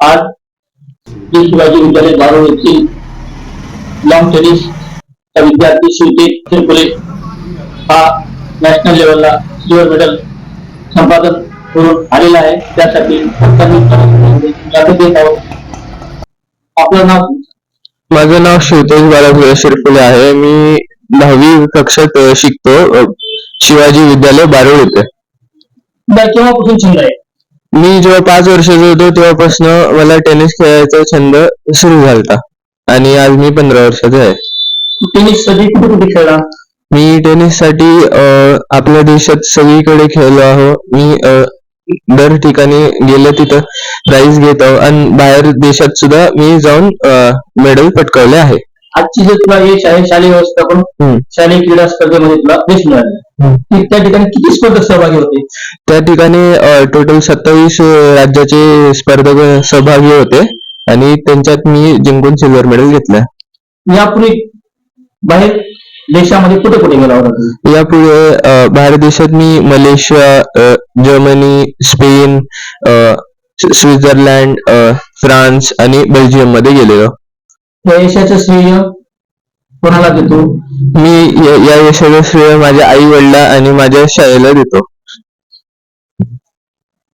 आज शिवाजी विद्यालय बारोड येथील lawn tennis चा विद्यार्थी शिवतेज चिरकुले हा नॅशनल लेवलला सिल्वर मेडल संपादन करून आलेला आहे. त्यासाठी आपलं नाव माझं नाव शिवतेज बाळासाहेब शिरफुले आहे. मी दहावी कक्षात शिकतो. शिवाजी विद्यालय बारोड येथे. केव्हापासून आहे? मी जेव्हा पाच वर्षाचा होतो तेव्हापासून मला टेनिस खेळायचा छंद सुरू झाला आणि आज मी पंधरा वर्षाचा आहे. टेनिससाठी कुठे कुठे खेळला? मी टेनिससाठी आपल्या देशात सगळीकडे खेळलो आहो. मी अ, दर ठिकाणी गेलं तिथं प्राइज घेत आहो. आणि बाहेर देशात सुद्धा मी जाऊन मेडल पटकावले आहे. आजची जे तुला यश आहे शालेय व्यवस्थापन हम्म. शालेय क्रीडा स्पर्धेमध्ये तुला यश मिळालं. त्या ठिकाणी किती स्पर्धक सहभागी होते? त्या ठिकाणी टोटल सत्तावीस राज्याचे स्पर्धक सहभागी होते. आणि त्यांच्यात मी जिंकून सिल्वर मेडल घेतलं. यापूर्वी बाहेर देशामध्ये कुठे कुठे गेला होता? यापुढे बाहेर देशात मी Malaysia Germany Spain Switzerland France आणि बेल्जियममध्ये गेलेलो. या यशाचं श्रेय कोणाला देतो? मी या- यशाचं श्रेय माझ्या आई वडिला आणि माझ्या शाळेला देतो.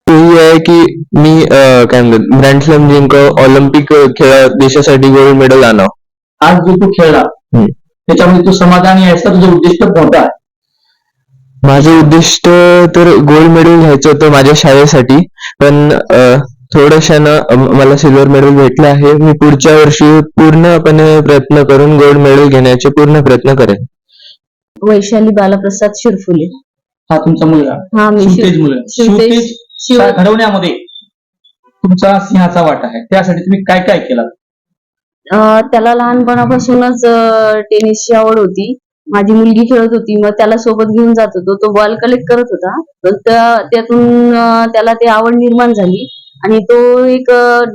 तेही आहे की मी काय म्हणतात ग्रँड स्लॅम जिंकाव ऑलिम्पिक खेळात देशासाठी गोल्ड मेडल आणावं. आज जो तू खेळला. त्याच्यामध्ये तू समाधानी आहेस का? तुझं उद्दिष्ट कोणतं आहे. माझं उद्दिष्ट तर गोल्ड मेडल घ्यायचं होतं माझ्या शाळेसाठी पण थोड्याशानं मला सिल्वर मेडल भेटलं आहे. मी पुढच्या वर्षी पूर्णपणे प्रयत्न करून गोल्ड मेडल घेण्याचे पूर्ण प्रयत्न करेन. वैशाली बालाप्रसाद शिरफुले. हा तुमचा मुलगा. हा मी शिवतेज शिव- मुलगा शिवतेज शिवतेज शिव घडवण्यामध्ये तुमचा सिंहाचा वाटा आहे. त्यासाठी तुम्ही काय काय केलं? अं, त्याला लहानपणापासूनच अं, टेनिसची आवड होती. माझी मुलगी खेळत होती. मग त्याला सोबत घेऊन जात होतो. तो बॉल कलेक्ट करत होता. तर त्या- त्यातून अं, त्याला ते आवड निर्माण झाली. आणि तो एक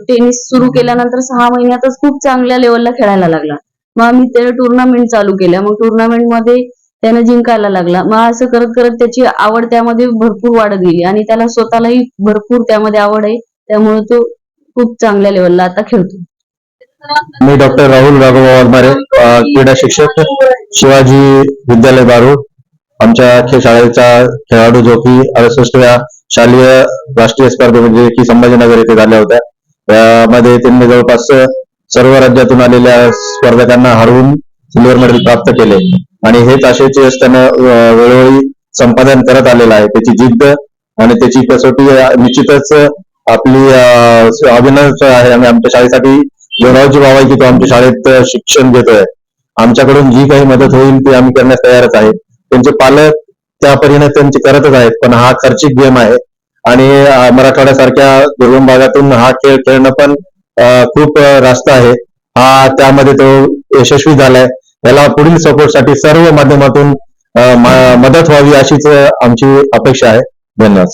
टेनिस सुरू केल्यानंतर सहा महिन्यातच खूप चांगल्या लेवलला खेळायला लागला. मग आम्ही ते टुर्नामेंट चालू केल्या. मग टुर्नामेंटमध्ये त्यानं जिंकायला लागला. मग असं करत करत त्याची आवड त्यामध्ये भरपूर वाढत गेली. आणि त्याला स्वतःलाही भरपूर त्यामध्ये आवड आहे. त्यामुळे तो खूप चांगल्या लेवलला आता खेळतो. मी डॉक्टर राहुल राघव वाघमारे क्रीडा शिक्षक शिवाजी विद्यालय बारूड आमच्या खेळ शाळेचा खेळाडू जो की अडुसष्टव्या शालेय राष्ट्रीय स्पर्धेमध्ये म्हणजे की संभाजीनगर येथे झाल्या होत्या. त्यामध्ये त्यांनी जवळपास सर्व राज्यातून आलेल्या स्पर्धकांना हरवून सिल्वर मेडल प्राप्त केले. आणि हेच असेच यश त्यानं वेळोवेळी संपादन करत आलेलं आहे. त्याची जिद्द आणि त्याची कसोटी निश्चितच आपली अभिनंदन आहे. आणि आमच्या शाळेसाठी गौरवाची बाब आहे की तो आमच्या शाळेत शिक्षण घेतोय. आमच्याकडून जी काही मदत होईल ती आम्ही करण्यास तयारच आहे. त्यांचे पालक त्या परीने त्यांचे करतच आहेत पण हा खर्चिक गेम आहे. आणि मराठवाड्यासारख्या दुर्गम भागातून हा खेळ खेळणं पण खूप रास्त आहे. हा त्यामध्ये तो यशस्वी झालाय. याला पुढील सपोर्टसाठी सर्व माध्यमातून मदत व्हावी अशीच आमची अपेक्षा आहे. धन्यवाद